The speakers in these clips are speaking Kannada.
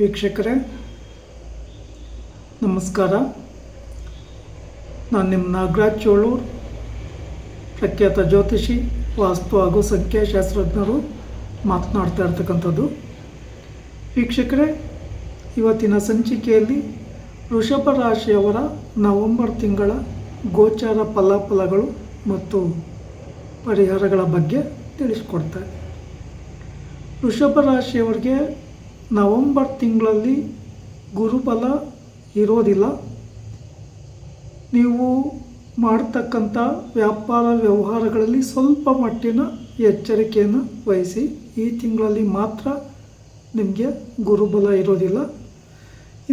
ವೀಕ್ಷಕರೇ, ನಮಸ್ಕಾರ. ನಾನು ನಿಮ್ಮ ನಾಗರಾಜ್ ಚೋಳೂರ್, ಪ್ರಖ್ಯಾತ ಜ್ಯೋತಿಷಿ, ವಾಸ್ತು ಹಾಗೂ ಸಂಖ್ಯಾಶಾಸ್ತ್ರಜ್ಞರು ಮಾತನಾಡ್ತಾ ಇರ್ತಕ್ಕಂಥದ್ದು. ವೀಕ್ಷಕರೇ, ಇವತ್ತಿನ ಸಂಚಿಕೆಯಲ್ಲಿ ವೃಷಭ ರಾಶಿಯವರ ನವೆಂಬರ್ ತಿಂಗಳ ಗೋಚಾರ ಫಲಾಫಲಗಳು ಮತ್ತು ಪರಿಹಾರಗಳ ಬಗ್ಗೆ ತಿಳಿಸ್ಕೊಡ್ತಾರೆ ವೃಷಭ ರಾಶಿಯವರಿಗೆ ನವೆಂಬರ್ ತಿಂಗಳಲ್ಲಿ ಗುರುಬಲ ಇರೋದಿಲ್ಲ. ನೀವು ಮಾಡ್ತಕ್ಕಂಥ ವ್ಯಾಪಾರ ವ್ಯವಹಾರಗಳಲ್ಲಿ ಸ್ವಲ್ಪ ಮಟ್ಟಿನ ಎಚ್ಚರಿಕೆಯನ್ನು ವಹಿಸಿ. ಈ ತಿಂಗಳಲ್ಲಿ ಮಾತ್ರ ನಿಮಗೆ ಗುರುಬಲ ಇರೋದಿಲ್ಲ.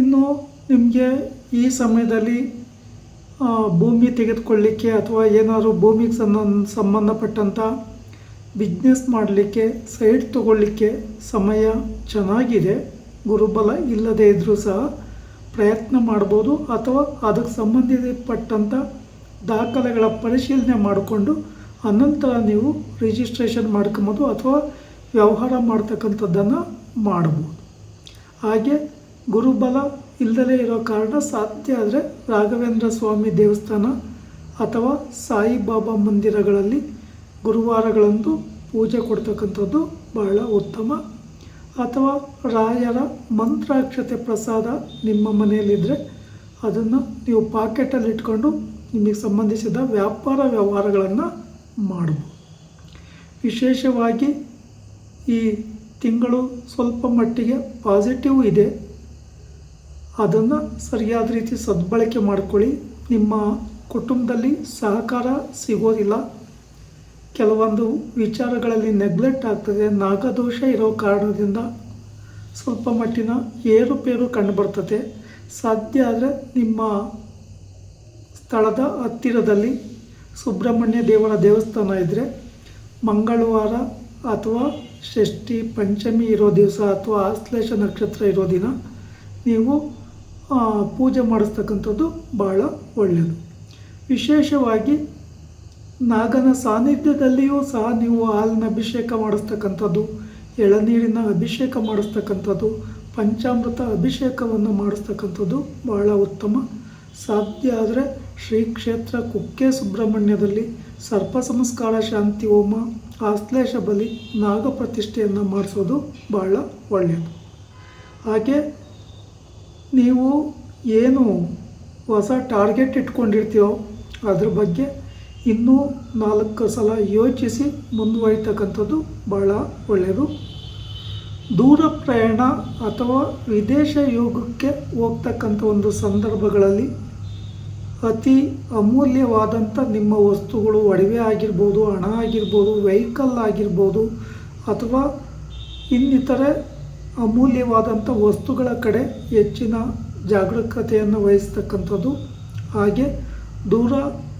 ಇನ್ನು ನಿಮಗೆ ಈ ಸಮಯದಲ್ಲಿ ಭೂಮಿ ತೆಗೆದುಕೊಳ್ಳಿಕ್ಕೆ ಅಥವಾ ಏನಾದರೂ ಭೂಮಿಗೆ ಸಂಬಂಧ ಸಂಬಂಧಪಟ್ಟಂಥ ಬಿಸ್ನೆಸ್ ಮಾಡಲಿಕ್ಕೆ, ಸೈಡ್ ತಗೊಳ್ಳಿಕ್ಕೆ ಸಮಯ ಚೆನ್ನಾಗಿದೆ, ಗುರುಬಲ ಇಲ್ಲದೇ ಇದ್ದರೂ ಸಹ ಪ್ರಯತ್ನ ಮಾಡ್ಬೋದು ಅಥವಾ ಅದಕ್ಕೆ ಸಂಬಂಧಪಟ್ಟಂಥ ದಾಖಲೆಗಳ ಪರಿಶೀಲನೆ ಮಾಡಿಕೊಂಡು ಅನಂತರ ನೀವು ರಿಜಿಸ್ಟ್ರೇಷನ್ ಮಾಡ್ಕೊಬೋದು ಅಥವಾ ವ್ಯವಹಾರ ಮಾಡ್ತಕ್ಕಂಥದ್ದನ್ನು ಮಾಡ್ಬೋದು. ಹಾಗೆ ಗುರುಬಲ ಇಲ್ಲದೇ ಇರೋ ಕಾರಣ ಸಾಧ್ಯ ಆದರೆ ರಾಘವೇಂದ್ರ ಸ್ವಾಮಿ ದೇವಸ್ಥಾನ ಅಥವಾ ಸಾಯಿಬಾಬಾ ಮಂದಿರಗಳಲ್ಲಿ ಗುರುವಾರಗಳಂದು ಪೂಜೆ ಕೊಡ್ತಕ್ಕಂಥದ್ದು ಬಹಳ ಉತ್ತಮ. ಅಥವಾ ರಾಯರ ಮಂತ್ರಾಕ್ಷತೆ ಪ್ರಸಾದ ನಿಮ್ಮ ಮನೆಯಲ್ಲಿದ್ದರೆ ಅದನ್ನು ನೀವು ಪಾಕೆಟಲ್ಲಿ ಇಟ್ಕೊಂಡು ನಿಮಗೆ ಸಂಬಂಧಿಸಿದ ವ್ಯಾಪಾರ ವ್ಯವಹಾರಗಳನ್ನು ಮಾಡ್ಬೋದು. ವಿಶೇಷವಾಗಿ ಈ ತಿಂಗಳು ಸ್ವಲ್ಪ ಮಟ್ಟಿಗೆ ಪಾಸಿಟಿವ್ ಇದೆ. ಅದನ್ನು ಸರಿಯಾದ ರೀತಿ ಸದ್ಬಳಕೆ ಮಾಡ್ಕೊಳ್ಳಿ. ನಿಮ್ಮ ಕುಟುಂಬದಲ್ಲಿ ಸಹಕಾರ ಸಿಗೋದಿಲ್ಲ. ಕೆಲವೊಂದು ವಿಚಾರಗಳಲ್ಲಿ ನೆಗ್ಲೆಕ್ಟ್ ಆಗ್ತದೆ, ನಾಗದೋಷ ಇರೋ ಕಾರಣದಿಂದ ಸ್ವಲ್ಪ ಮಟ್ಟಿನ ಏರುಪೇರು ಕಂಡುಬರ್ತದೆ. ಸಾಧ್ಯ ಆದರೆ ನಿಮ್ಮ ಸ್ಥಳದ ಹತ್ತಿರದಲ್ಲಿ ಸುಬ್ರಹ್ಮಣ್ಯ ದೇವರ ದೇವಸ್ಥಾನ ಇದ್ದರೆ ಮಂಗಳವಾರ ಅಥವಾ ಷಷ್ಠಿ ಪಂಚಮಿ ಇರೋ ದಿವಸ ಅಥವಾ ಆಶ್ಲೇಷ ನಕ್ಷತ್ರ ಇರೋ ದಿನ ನೀವು ಪೂಜೆ ಮಾಡಿಸ್ತಕ್ಕಂಥದ್ದು ಭಾಳ ಒಳ್ಳೆಯದು ವಿಶೇಷವಾಗಿ ನಾಗನ ಸಾನ್ನಿಧ್ಯದಲ್ಲಿಯೂ ಸಹ ನೀವು ಹಾಲಿನ ಅಭಿಷೇಕ ಮಾಡಿಸ್ತಕ್ಕಂಥದ್ದು, ಎಳನೀರಿನ ಅಭಿಷೇಕ ಮಾಡಿಸ್ತಕ್ಕಂಥದ್ದು, ಪಂಚಾಮೃತ ಅಭಿಷೇಕವನ್ನು ಮಾಡಿಸ್ತಕ್ಕಂಥದ್ದು ಬಹಳ ಉತ್ತಮ. ಸಾಧ್ಯ ಆದರೆ ಶ್ರೀ ಕ್ಷೇತ್ರ ಕುಕ್ಕೆ ಸುಬ್ರಹ್ಮಣ್ಯದಲ್ಲಿ ಸರ್ಪ ಸಂಸ್ಕಾರ ಶಾಂತಿ ಹೋಮ, ಆಶ್ಲೇಷ ಬಲಿ, ನಾಗ ಪ್ರತಿಷ್ಠೆಯನ್ನು ಮಾಡಿಸೋದು ಬಹಳ ಒಳ್ಳೆಯದು ಹಾಗೆ ನೀವು ಏನು ಹೊಸ ಟಾರ್ಗೆಟ್ ಇಟ್ಕೊಂಡಿರ್ತೀವೋ ಅದ್ರ ಬಗ್ಗೆ ಇನ್ನೂ ನಾಲ್ಕು ಸಲ ಯೋಚಿಸಿ ಮುಂದುವರಿತಕ್ಕಂಥದ್ದು ಬಹಳ ಒಳ್ಳೆಯದು. ದೂರ ಪ್ರಯಾಣ ಅಥವಾ ವಿದೇಶ ಯೋಗಕ್ಕೆ ಹೋಗ್ತಕ್ಕಂಥ ಒಂದು ಸಂದರ್ಭಗಳಲ್ಲಿ ಅತಿ ಅಮೂಲ್ಯವಾದಂಥ ನಿಮ್ಮ ವಸ್ತುಗಳು ಒಡವೆ ಆಗಿರ್ಬೋದು, ಹಣ ಆಗಿರ್ಬೋದು, ವೆಹಿಕಲ್ ಆಗಿರ್ಬೋದು ಅಥವಾ ಇನ್ನಿತರೆ ಅಮೂಲ್ಯವಾದಂಥ ವಸ್ತುಗಳ ಕಡೆ ಹೆಚ್ಚಿನ ಜಾಗರೂಕತೆಯನ್ನು ವಹಿಸ್ತಕ್ಕಂಥದ್ದು. ಹಾಗೆ ದೂರ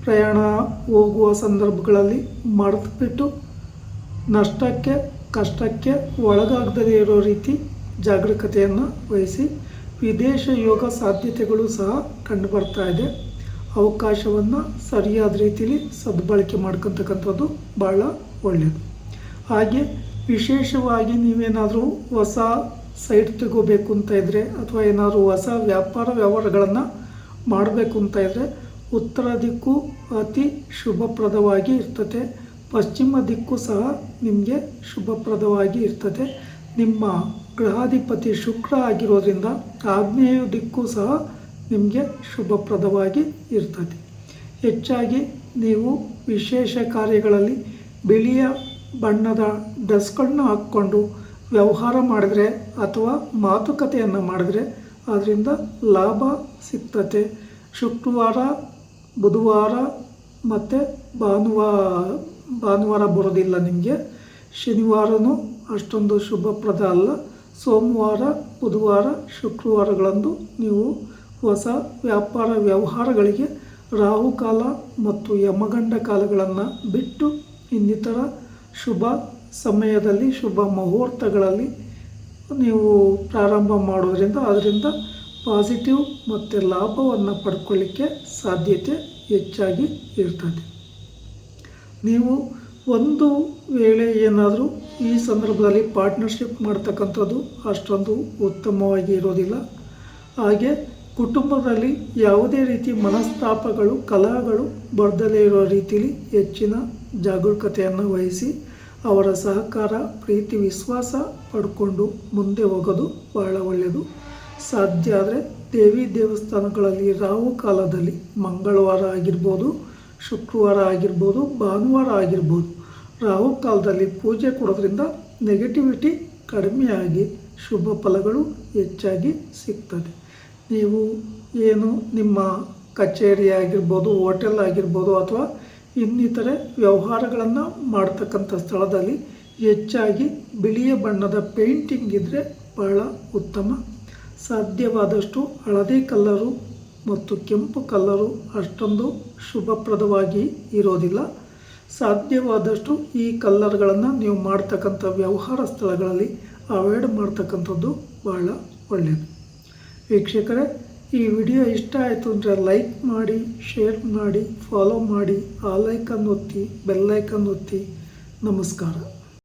ಪ್ರಯಾಣ ಹೋಗುವ ಸಂದರ್ಭಗಳಲ್ಲಿ ಮರೆತುಬಿಟ್ಟು ನಷ್ಟಕ್ಕೆ, ಕಷ್ಟಕ್ಕೆ ಒಳಗಾಗದೇ ಇರೋ ರೀತಿ ಜಾಗರೂಕತೆಯನ್ನು ವಹಿಸಿ ವಿದೇಶ ಯೋಗ ಸಾಧ್ಯತೆಗಳು ಸಹ ಕಂಡುಬರ್ತಾ ಇದೆ. ಅವಕಾಶವನ್ನು ಸರಿಯಾದ ರೀತಿಯಲ್ಲಿ ಸದ್ಬಳಕೆ ಮಾಡ್ಕೊತಕ್ಕಂಥದ್ದು ಭಾಳ ಒಳ್ಳೆಯದು ಹಾಗೆ ವಿಶೇಷವಾಗಿ ನೀವೇನಾದರೂ ಹೊಸ ಸೈಟ್ ತಗೋಬೇಕು ಅಂತ ಇದ್ದರೆ ಅಥವಾ ಏನಾದರೂ ಹೊಸ ವ್ಯಾಪಾರ ವ್ಯವಹಾರಗಳನ್ನು ಮಾಡಬೇಕು ಅಂತ ಇದ್ದರೆ ಉತ್ತರ ದಿಕ್ಕು ಅತಿ ಶುಭಪ್ರದವಾಗಿ ಇರ್ತದೆ ಪಶ್ಚಿಮ ದಿಕ್ಕು ಸಹ ನಿಮಗೆ ಶುಭಪ್ರದವಾಗಿ ಇರ್ತದೆ ನಿಮ್ಮ ಗ್ರಹಾಧಿಪತಿ ಶುಕ್ರ ಆಗಿರೋದ್ರಿಂದ ಆಗ್ನೇಯ ದಿಕ್ಕು ಸಹ ನಿಮಗೆ ಶುಭಪ್ರದವಾಗಿ ಇರ್ತದೆ ಹೆಚ್ಚಾಗಿ ನೀವು ವಿಶೇಷ ಕಾರ್ಯಗಳಲ್ಲಿ ಬಿಳಿಯ ಬಣ್ಣದ ಡ್ರೆಸ್ಗಳನ್ನ ಹಾಕ್ಕೊಂಡು ವ್ಯವಹಾರ ಮಾಡಿದ್ರೆ ಅಥವಾ ಮಾತುಕತೆಯನ್ನು ಮಾಡಿದ್ರೆ ಅದರಿಂದ ಲಾಭ ಸಿಗ್ತದೆ ಶುಕ್ರವಾರ ಬುಧವಾರ ಮತ್ತು ಭಾನುವಾರ ಭಾನುವಾರ ಬರೋದಿಲ್ಲ ನಿಮಗೆ. ಶನಿವಾರನೂ ಅಷ್ಟೊಂದು ಶುಭಪ್ರದ ಅಲ್ಲ. ಸೋಮವಾರ, ಬುಧವಾರ, ಶುಕ್ರವಾರಗಳಂದು ನೀವು ಹೊಸ ವ್ಯಾಪಾರ ವ್ಯವಹಾರಗಳಿಗೆ ರಾಹುಕಾಲ ಮತ್ತು ಯಮಗಂಡ ಕಾಲಗಳನ್ನು ಬಿಟ್ಟು ಇನ್ನಿತರ ಶುಭ ಸಮಯದಲ್ಲಿ, ಶುಭ ಮುಹೂರ್ತಗಳಲ್ಲಿ ನೀವು ಪ್ರಾರಂಭ ಮಾಡೋದರಿಂದ, ಅದರಿಂದ ಪಾಸಿಟಿವ್ ಮತ್ತು ಲಾಭವನ್ನು ಪಡ್ಕೊಳ್ಳಿಕ್ಕೆ ಸಾಧ್ಯತೆ ಹೆಚ್ಚಾಗಿ ಇರ್ತದೆ. ನೀವು ಒಂದು ವೇಳೆ ಏನಾದರೂ ಈ ಸಂದರ್ಭದಲ್ಲಿ ಪಾರ್ಟ್ನರ್ಶಿಪ್ ಮಾಡ್ತಕ್ಕಂಥದ್ದು ಅಷ್ಟೊಂದು ಉತ್ತಮವಾಗಿ ಇರೋದಿಲ್ಲ. ಹಾಗೆ ಕುಟುಂಬದಲ್ಲಿ ಯಾವುದೇ ರೀತಿ ಮನಸ್ತಾಪಗಳು, ಕಲಹಗಳು ಬರ್ದಲೇ ಇರೋ ರೀತಿಯಲ್ಲಿ ಹೆಚ್ಚಿನ ಜಾಗರೂಕತೆಯನ್ನು ವಹಿಸಿ ಅವರ ಸಹಕಾರ, ಪ್ರೀತಿ, ವಿಶ್ವಾಸ ಪಡ್ಕೊಂಡು ಮುಂದೆ ಹೋಗೋದು ಬಹಳ ಒಳ್ಳೆಯದು. ಸಾಧ್ಯ ಆದರೆ ದೇವಿ ದೇವಸ್ಥಾನಗಳಲ್ಲಿ ರಾಹು ಕಾಲದಲ್ಲಿ ಮಂಗಳವಾರ ಆಗಿರ್ಬೋದು, ಶುಕ್ರವಾರ ಆಗಿರ್ಬೋದು, ಭಾನುವಾರ ಆಗಿರ್ಬೋದು, ರಾಹು ಕಾಲದಲ್ಲಿ ಪೂಜೆ ಕೊಡೋದ್ರಿಂದ ನೆಗೆಟಿವಿಟಿ ಕಡಿಮೆಯಾಗಿ ಶುಭ ಫಲಗಳು ಹೆಚ್ಚಾಗಿ ಸಿಗ್ತದೆ. ನೀವು ಏನು ನಿಮ್ಮ ಕಚೇರಿ ಆಗಿರ್ಬೋದು, ಹೋಟೆಲ್ ಆಗಿರ್ಬೋದು ಅಥವಾ ಇನ್ನಿತರೆ ವ್ಯವಹಾರಗಳನ್ನು ಮಾಡ್ತಕ್ಕಂಥ ಸ್ಥಳದಲ್ಲಿ ಹೆಚ್ಚಾಗಿ ಬಿಳಿಯ ಬಣ್ಣದ ಪೇಂಟಿಂಗ್ ಇದ್ದರೆ ಬಹಳ ಉತ್ತಮ ಸಾಧ್ಯವಾದಷ್ಟು ಹಳದಿ ಕಲ್ಲರು ಮತ್ತು ಕೆಂಪು ಕಲ್ಲರು ಅಷ್ಟೊಂದು ಶುಭಪ್ರದವಾಗಿ ಇರೋದಿಲ್ಲ. ಸಾಧ್ಯವಾದಷ್ಟು ಈ ಕಲ್ಲರ್ಗಳನ್ನು ನೀವು ಮಾಡ್ತಕ್ಕಂಥ ವ್ಯವಹಾರ ಸ್ಥಳಗಳಲ್ಲಿ ಅವಾಯ್ಡ್ ಮಾಡ್ತಕ್ಕಂಥದ್ದು ಬಹಳ ಒಳ್ಳೆಯದು ವೀಕ್ಷಕರೇ, ಈ ವಿಡಿಯೋ ಇಷ್ಟ ಆಯಿತು ಅಂದರೆ ಲೈಕ್ ಮಾಡಿ, ಶೇರ್ ಮಾಡಿ, ಫಾಲೋ ಮಾಡಿ, ಆ ಲೈಕನ್ನು ಒತ್ತಿ ಬೆಲ್ಲೈಕನ್ ಒತ್ತಿ. ನಮಸ್ಕಾರ.